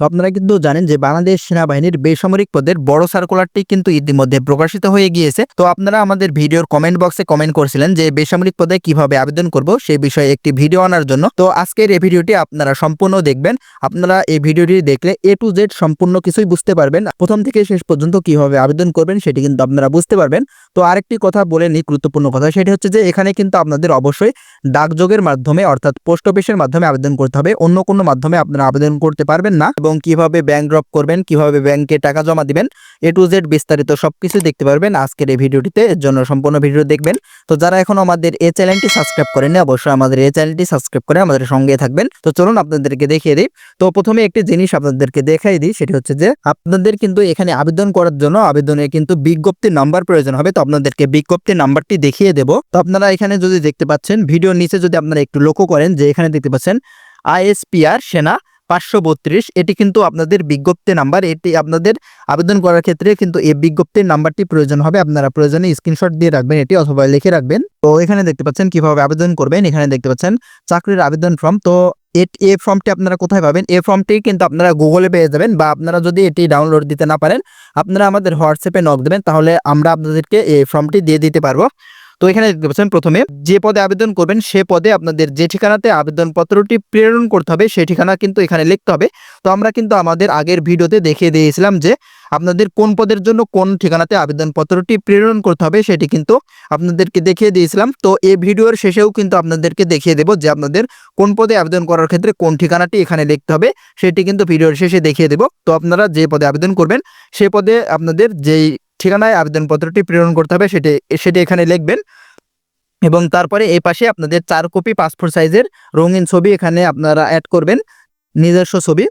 তো আপনারা কিন্তু জানেন যে বাংলাদেশ সেনাবাহিনীর বেসামরিক পদের বড় সার্কুলারটি কিন্তু ইতিমধ্যে প্রকাশিত হয়ে গিয়েছে। তো আপনারা আমাদের ভিডিওর কমেন্ট বক্সে কমেন্ট করছিলেন যে বেসামরিক পদে কীভাবে আবেদন করব সেই বিষয়ে একটি ভিডিও আনার জন্য। তো আজকের এই ভিডিওটি আপনারা সম্পূর্ণ দেখবেন। আপনারা এই ভিডিওটি দেখলে এ টু জেড সম্পূর্ণ কিছুই বুঝতে পারবেন। প্রথম থেকে শেষ পর্যন্ত কীভাবে আবেদন করবেন সেটি কিন্তু আপনারা বুঝতে পারবেন। তো আরেকটি কথা বলে নিই গুরুত্বপূর্ণ কথা, সেটি হচ্ছে যে এখানে কিন্তু আপনাদের অবশ্যই ডাকযোগের মাধ্যমে অর্থাৎ পোস্ট অফিসের মাধ্যমে আবেদন করতে হবে। অন্য কোনো মাধ্যমে আপনারা আবেদন করতে পারবেন না এবং কীভাবে ব্যাংক ড্রপ করবেন, কীভাবে ব্যাংকে টাকা জমা দিবেন এ টু জেড বিস্তারিত সব সবকিছু দেখতে পারবেন আজকের এই ভিডিওটিতে। এর জন্য সম্পূর্ণ ভিডিও দেখবেন। তো যারা এখন আমাদের এই চ্যানেলটি সাবস্ক্রাইব করেনি অবশ্যই আমাদের এই চ্যানেলটি সাবস্ক্রাইব করে আমাদের সঙ্গে থাকবেন। তো চলুন আপনাদেরকে দেখিয়ে দিই। তো প্রথমে একটি জিনিস আপনাদেরকে দেখাই দিই, সেটি হচ্ছে যে আপনাদের কিন্তু এখানে আবেদন করার জন্য আবেদনে কিন্তু বিজ্ঞপ্তির নাম্বার প্রয়োজন হবে। তো আপনাদেরকে বিজ্ঞপ্তির নাম্বারটি দেখিয়ে দেব। তো আপনারা এখানে যদি দেখতে পাচ্ছেন, ভিডিওর নিচে যদি আপনারা একটু লক্ষ্য করেন যে এখানে দেখতে পাচ্ছেন, আইএসপিআর সেনা পাঁচশো বত্রিশ, এটি কিন্তু আপনাদের বিজ্ঞপ্তি নাম্বার, এটি আপনাদের আবেদন করার ক্ষেত্রে কিন্তু এই বিজ্ঞপ্তির নাম্বারটি প্রয়োজন হবে, আপনারা প্রয়োজনে স্ক্রিনশট দিয়ে রাখবেন এটি অথবা লিখে রাখবেন। তো এখানে দেখতে পাচ্ছেন কীভাবে আবেদন করবেন, এখানে দেখতে পাচ্ছেন চাকরির আবেদন ফর্ম, তো এ- ফর্মটি আপনারা কোথায় পাবেন? এ ফর্মটি কিন্তু আপনারা গুগলে পেয়ে যাবেন বা আপনারা যদি এটি ডাউনলোড দিতে না পারেন, আপনারা আমাদের হোয়াটসঅ্যাপে নক দেবেন, তাহলে আমরা আপনাদেরকে এই ফর্মটি দিয়ে দিতে পারব। তো এখানে দেখতে পাচ্ছেন প্রথমে যে পদে আবেদন করবেন সে পদে আপনাদের যে ঠিকানাতে আবেদনপত্রটি প্রেরণ করতে হবে, সেই ঠিকানা কিন্তু এখানে লিখতে হবে। তো আমরা কিন্তু আমাদের আগের ভিডিওতে দেখিয়ে দিয়েছিলাম যে আপনাদের কোন পদের জন্য কোন ঠিকানাতে আবেদনপত্রটি প্রেরণ করতে হবে, সেটি কিন্তু আপনাদেরকে দেখিয়ে দিয়েছিলাম। তো এই ভিডিওর শেষেও কিন্তু আপনাদেরকে দেখিয়ে দেব যে আপনাদের কোন পদে আবেদন করার ক্ষেত্রে কোন ঠিকানাটি এখানে লিখতে হবে, সেটি কিন্তু ভিডিওর শেষে দেখিয়ে দেব। তো আপনারা যে পদে আবেদন করবেন, সে পদে আপনাদের যেই ঠিকানায় আবেদনপত্রটি প্রেরণ করতে হবে, সেটি সেটি এখানে লিখবেন। এবং তারপরে এই পাশে আপনাদের চার কপি পাসপোর্ট সাইজের রঙিন ছবি এখানে আপনারা অ্যাড করবেন, নিজস্ব ছবি।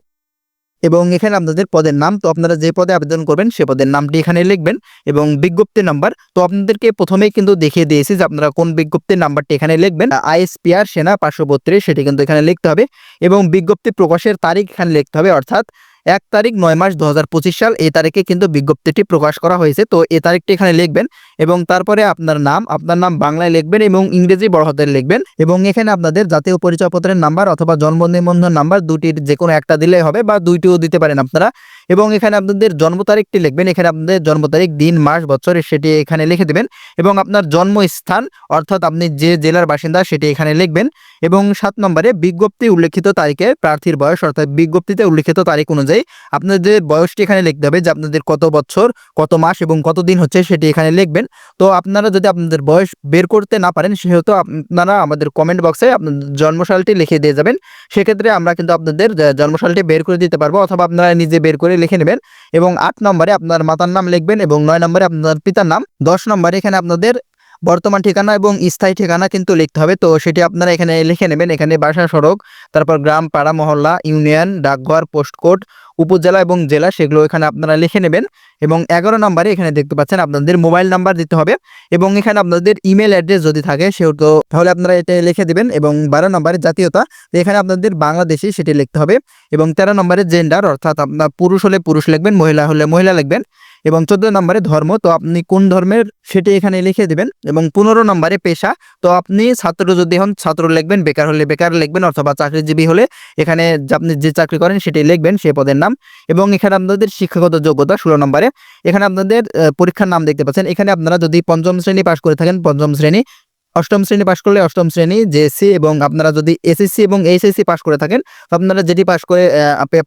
এবং এখানে আপনাদের পদের নাম, তো আপনারা যে পদে আবেদন করবেন, সে পদের নামটি এখানে লিখবেন। এবং বিজ্ঞপ্তির নাম্বার, তো আপনাদেরকে প্রথমেই কিন্তু দেখিয়ে দিয়েছি যে আপনারা কোন বিজ্ঞপ্তির নাম্বারটি এখানে লিখবেন। আইএসপিআর, সেনা পাঁচশো বত্রিশ সেটি কিন্তু এখানে লিখতে হবে। এবং বিজ্ঞপ্তি প্রকাশের তারিখ এখানে লিখতে হবে, অর্থাৎ এক তারিখ নয় মাস দুহাজার পঁচিশ সাল এই তারিখে কিন্তু বিজ্ঞপ্তিটি প্রকাশ করা হয়েছে। তো এই তারিখটি এখানে লিখবেন এবং তারপরে আপনার নাম আপনার নাম বাংলায় লিখবেন এবং ইংরেজি বড় হাতের লিখবেন এবং এখানে আপনাদের জাতীয় পরিচয়পত্রের নাম্বার অথবা জন্ম নিবন্ধন নাম্বার দুটির যে কোনো একটা দিলেই হবে বা দুইটিও দিতে পারেন আপনারা। এবং এখানে আপনাদের জন্ম তারিখটি লিখবেন, এখানে আপনাদের জন্ম তারিখ, দিন, মাস, বছর, সেটি এখানে লিখে দেবেন এবং আপনার জন্মস্থান, অর্থাৎ আপনি যে জেলার বাসিন্দা সেটি এখানে লিখবেন। এবং সাত নম্বরে বিজ্ঞপ্তি উল্লেখিত তারিখে প্রার্থীর বয়স অর্থাৎ বিজ্ঞপ্তিতে উল্লেখিত তারিখ অনুযায়ী আপনাদের বয়সটি এখানে লিখতে হবে যে আপনাদের কত বছর কত মাস এবং কত দিন হচ্ছে সেটি এখানে লিখবেন। তো আপনারা যদি আপনাদের বয়স বের করতে না পারেন সেহেতু আপনারা আমাদের কমেন্ট বক্সে আপনাদের জন্মসালটি লিখে দিয়ে যাবেন। সেক্ষেত্রে আমরা কিন্তু আপনাদের আহ, জন্মসালটি বের করে দিতে পারব অথবা আপনারা নিজে বের করে লিখে নেবেন। এবং আট নম্বরে আপনার মাতার নাম লিখবেন এবং নয় নম্বরে আপনার পিতার নাম দশ নম্বরে এখানে আপনাদের বর্তমান ঠিকানা এবং স্থায়ী ঠিকানা কিন্তু লিখতে হবে। তো সেটি আপনারা এখানে লিখে নেবেন। এখানে বাসা, সড়ক, তারপর গ্রাম, পাড়া, মহল্লা, ইউনিয়ন, ডাকঘর পোস্টকোড উপজেলা এবং জেলা, সেগুলো এখানে আপনারা লিখে নেবেন। এবং এগারো নম্বরে এখানে দেখতে পাচ্ছেন আপনাদের মোবাইল নাম্বার দিতে হবে। এবং এখানে আপনাদের ইমেল অ্যাড্রেস যদি থাকে সেহেতু তাহলে আপনারা এটা লিখে দেবেন। এবং বারো নম্বরে জাতীয়তা এখানে আপনাদের বাংলাদেশি সেটি লিখতে হবে। এবং তেরো নম্বরে জেন্ডার, অর্থাৎ আপনার পুরুষ হলে পুরুষ লিখবেন, মহিলা হলে মহিলা লিখবেন। এবং চোদ্দ নম্বরে ধর্ম, তো আপনি কোন ধর্মের সেটি এখানে লিখে দেবেন এবং পনেরো নম্বরে পেশা, তো আপনি ছাত্র যদি হন, ছাত্র লিখবেন, বেকার হলে বেকার লিখবেন অথবা চাকরিজীবী হলে এখানে আপনি যে চাকরি করেন সেটি লিখবেন সে পদের নাম। এবং এখানে আপনাদের শিক্ষাগত যোগ্যতা ষোলো নম্বরে। এখানে আপনাদের পরীক্ষার নাম দেখতে পাচ্ছেন। এখানে আপনারা যদি পঞ্চম শ্রেণি পাশ করে থাকেন, পঞ্চম শ্রেণি অষ্টম শ্রেণি পাশ করলে অষ্টম শ্রেণি জেএসসি এবং আপনারা যদি এসএসসি এবং এইচএসসি পাশ করে থাকেন, তো আপনারা যেটি পাশ করে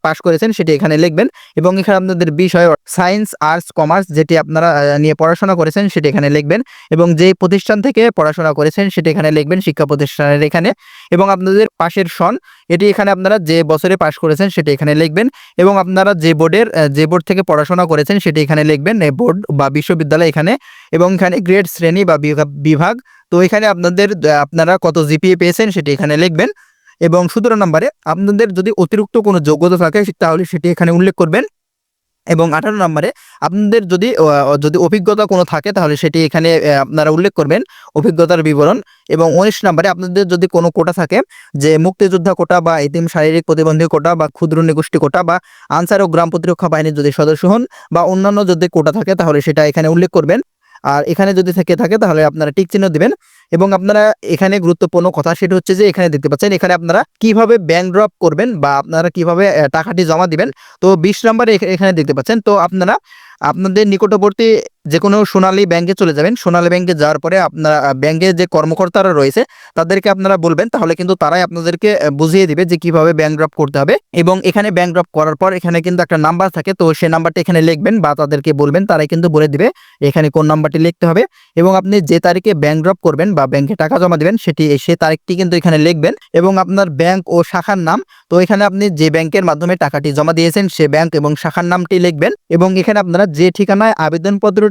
পাশ করেছেন সেটি এখানে লিখবেন এবং এখানে আপনাদের বিষয় সায়েন্স, আর্টস, কমার্স যেটি আপনারা নিয়ে পড়াশোনা করেছেন সেটি এখানে লিখবেন এবং যে প্রতিষ্ঠান থেকে পড়াশোনা করেছেন সেটি এখানে লিখবেন শিক্ষা প্রতিষ্ঠানের এখানে এবং আপনাদের পাশের সন এটি এখানে আপনারা যে বছরে পাশ করেছেন সেটি এখানে লিখবেন এবং আপনারা যে বোর্ডের যে বোর্ড থেকে পড়াশোনা করেছেন সেটি এখানে লিখবেন বোর্ড বা বিশ্ববিদ্যালয় এখানে এবং এখানে গ্রেড শ্রেণি বা বিভা- বিভাগ। তো এখানে আপনাদের আপনারা কত জিপিএ পেয়েছেন সেটি এখানে লিখবেন এবং সতেরো নম্বরে আপনাদের যদি অতিরিক্ত কোনো যোগ্যতা থাকে তাহলে সেটি এখানে উল্লেখ করবেন। এবং আঠারো নম্বরে আপনাদের যদি যদি অভিজ্ঞতা কোনো থাকে, তাহলে সেটি এখানে আপনারা উল্লেখ করবেন অভিজ্ঞতার বিবরণ এবং উনিশ নম্বরে আপনাদের যদি কোনো কোটা থাকে যে মুক্তিযোদ্ধা কোটা বা ইতিম শারীরিক প্রতিবন্ধী কোটা বা ক্ষুদ্র নিগোষ্ঠী কোটা বা আনসার ও গ্রাম প্রতিরক্ষা বাহিনীর যদি সদস্য হন বা অন্যান্য যদি কোটা থাকে, তাহলে সেটা এখানে উল্লেখ করবেন। আর এখানে যদি থেকে থাকে তাহলে আপনারা টিক চিহ্ন দিবেন এবং আপনারা এখানে গুরুত্বপূর্ণ কথা সেটা হচ্ছে যে এখানে দেখতে পাচ্ছেন এখানে আপনারা কীভাবে ব্যাংক ড্রপ করবেন বা আপনারা কীভাবে টাকাটি জমা দিবেন। তো বিশ নাম্বার এখ- এখানে দেখতে পাচ্ছেন। তো আপনারা আপনাদের নিকটবর্তী যে কোনো সোনালী ব্যাংকে চলে যাবেন। সোনালী ব্যাংকে যাওয়ার পরে আপনারা আহ, ব্যাংকের যে কর্মকর্তারা রয়েছে তাদেরকে আপনারা বলবেন তাহলে কিন্তু তারাই আপনাদেরকে বুঝিয়ে দিবে যে কীভাবে ব্যাংক ড্রপ করতে হবে। এবং এখানে ব্যাংক ড্রপ করার পর এখানে কিন্তু একটা নাম্বার থাকে তো সেই নাম্বারটা এখানে লিখবেন বা তাদেরকে বলবেন তারাই কিন্তু বলে দিবে এখানে কোন নাম্বারটি লিখতে হবে। এবং আপনি যে তারিখে ব্যাংক ড্রপ করবেন বা ব্যাংকে টাকা জমা দিবেন সেটি সে তারিখটি কিন্তু এখানে লিখবেন। এবং আপনার ব্যাংক ও শাখার নাম তো এখানে আপনি যে ব্যাংকের মাধ্যমে টাকাটি জমা দিয়েছেন সে ব্যাংক এবং শাখার নামটি লিখবেন। এবং এখানে আপনারা যে ঠিকানায়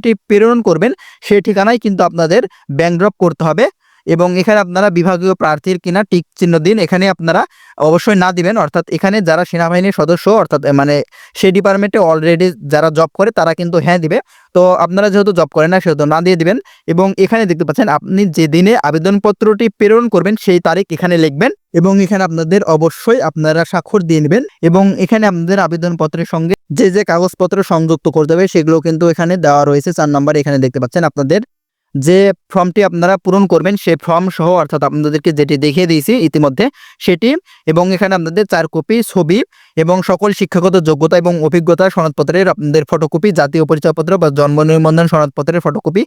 আবেদনপত্রটি প্রেরণ করবেন সেই ঠিকানায় কিন্তু আপনাদের ব্যাংক ড্রপ করতে হবে। এবং এখানে আপনারা বিভাগীয় প্রার্থীর কিনা টিক চিহ্ন দিন, এখানে আপনারা অবশ্যই না দিবেন। অর্থাৎ এখানে যারা সেনাবাহিনীর সদস্য, অর্থাৎ মানে সেই ডিপার্টমেন্টে অলরেডি যারা জব করে, তারা কিন্তু হ্যাঁ দিবে। তো আপনারা যেহেতু জব করেন না, সেহেতু না দিয়ে দিবেন। এবং এখানে দেখতে পাচ্ছেন, আপনি যে দিনে আবেদনপত্রটি প্রেরণ করবেন, সেই তারিখ এখানে লিখবেন এবং এখানে আপনাদের অবশ্যই আপনারা স্বাক্ষর দিয়ে নেবেন এবং এখানে আপনাদের আবেদনপত্রের সঙ্গে যে যে কাগজপত্র সংযুক্ত করতে হবে সেগুলো কিন্তু এখানে দেওয়া রয়েছে। চার নম্বর এখানে দেখতে পাচ্ছেন, আপনাদের যে ফর্মটি আপনারা পূরণ করবেন সেই ফর্ম সহ অর্থাৎ আপনাদেরকে যেটি দেখিয়ে দিয়েছি ইতিমধ্যে সেটি এবং এখানে আপনাদের চার কপি ছবি এবং সকল শিক্ষাগত যোগ্যতা এবং অভিজ্ঞতা সনদপত্রের আপনাদের ফটোকপি জাতীয় পরিচয়পত্র বা জন্ম নিবন্ধন সনদপত্রের ফটোকপি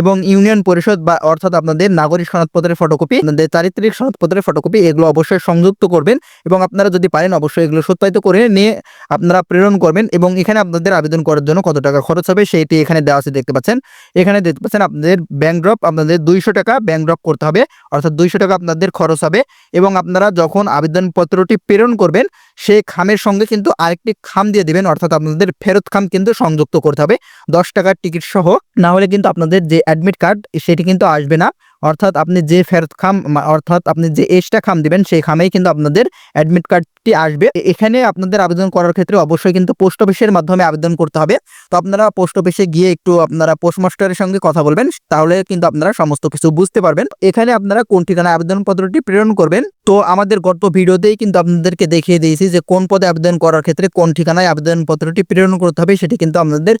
এবং ইউনিয়ন পরিষদ বা অর্থাৎ আপনাদের নাগরিক সনদপত্রের ফটোকপি আপনাদের চারিত্রিক সনদপত্রের ফটোকপি এগুলো অবশ্যই সংযুক্ত করবেন এবং আপনারা যদি পারেন অবশ্যই এগুলো সত্যায়িত করে নিয়ে আপনারা প্রেরণ করবেন এবং এখানে আপনাদের আবেদন করার জন্য কত টাকা খরচ হবে সেইটি এখানে দেওয়া আছে দেখতে পাচ্ছেন। এখানে দেখতে পাচ্ছেন আপনাদের ব্যাংক ড্রপ আপনাদের দুইশো টাকা ব্যাংক ড্রপ করতে হবে, অর্থাৎ দুইশো টাকা আপনাদের খরচ হবে এবং আপনারা যখন আবেদনপত্রটি প্রেরণ করবেন সেই খামের সঙ্গে কিন্তু আরেকটি খাম দিয়ে দিবেন। অর্থাৎ আপনাদের ফেরত খাম কিন্তু সংযুক্ত করতে হবে। দশ টাকার টিকিট সহ। না হলে কিন্তু আপনাদের যে অ্যাডমিট কার্ড সেটি কিন্তু আসবে না। অর্থাৎ আপনি যে ফেরত খাম, অর্থাৎ আপনি যে এক্সট্রা খাম দিবেন, সেই খামেই কিন্তু আপনাদের অ্যাডমিট কার্ডটি আসবে। এখানে আপনাদের আবেদন করার ক্ষেত্রে অবশ্যই কিন্তু পোস্ট অফিসের মাধ্যমে আবেদন করতে হবে। তো আপনারা পোস্ট অফিসে গিয়ে একটু আপনারা পোস্টমাস্টারের সঙ্গে কথা বলবেন, তাহলে কিন্তু আপনারা সমস্ত কিছু বুঝতে পারবেন। এখানে আপনারা কোন ঠিকানায় আবেদনপত্রটি প্রেরণ করবেন, তো আমাদের গত ভিডিওতেই কিন্তু আপনাদেরকে দেখিয়ে দিয়েছি যে কোন পদে আবেদন করার ক্ষেত্রে কোন ঠিকানায় আবেদনপত্রটি প্রেরণ করতে হবে, সেটি কিন্তু আপনাদের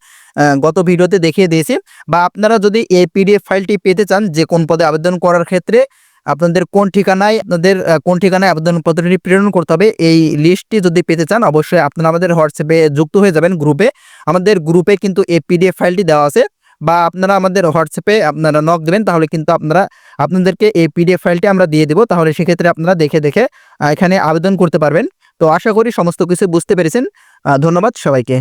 গত ভিডিওতে দেখিয়ে দিয়েছি। বা আপনারা যদি এই পিডিএফ ফাইলটি পেতে চান যে কোন পদে আবেদন করার ক্ষেত্রে আপনাদের কোন ঠিকানায় আপনাদের কোন ঠিকানায় আবেদনপত্রটি প্রেরণ করতে হবে, এই লিস্টটি যদি পেতে চান, অবশ্যই আপনারা আমাদের হোয়াটসঅ্যাপে যুক্ত হয়ে যাবেন গ্রুপে আমাদের গ্রুপে কিন্তু এই পিডিএফ ফাইলটি দেওয়া আছে বা আপনারা আমাদের হোয়াটসঅ্যাপে আপনারা নক দেবেন, তাহলে কিন্তু আপনারা, আপনাদেরকে এই পিডিএফ ফাইলটি আমরা দিয়ে দেবো। তাহলে সেক্ষেত্রে আপনারা দেখে দেখে এখানে আবেদন করতে পারবেন। তো আশা করি সমস্ত কিছু বুঝতে পেরেছেন। ধন্যবাদ সবাইকে।